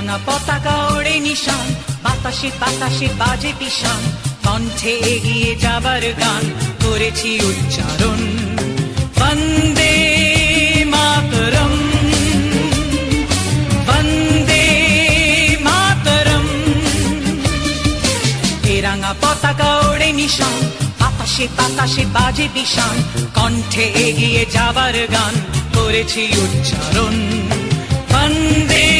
রাঙা পতাকা ওড়ে নিশান। বাতাসে বাতাসে বাজে পিশান কণ্ঠে এগিয়ে যাবার গান করেছি উচ্চারণ। বন্দে মাতরম। বন্দে মাতরম। এ রাঙা পতাকা ওড়ে নিশান। বাতাসে বাতাসে বাজে বিশান কণ্ঠে এগিয়ে যাবার গান করেছি উচ্চারণ। বন্দে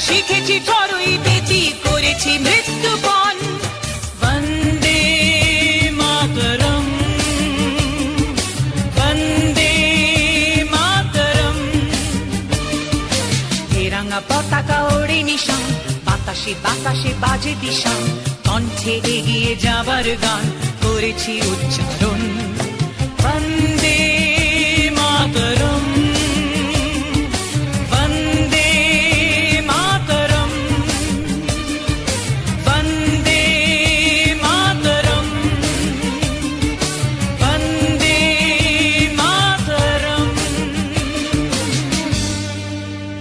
শিখেছি চড়ুই বেতি করেছি মৃত্যুপণ। বন্দে মাতরম বন্দে মাতরম। এ রাঙা পতাকা ওড়ে নিশান, বাতাসে বাতাসে বাজে দিশান, কণ্ঠে এগিয়ে যাবার গান করেছি উচ্চারণ।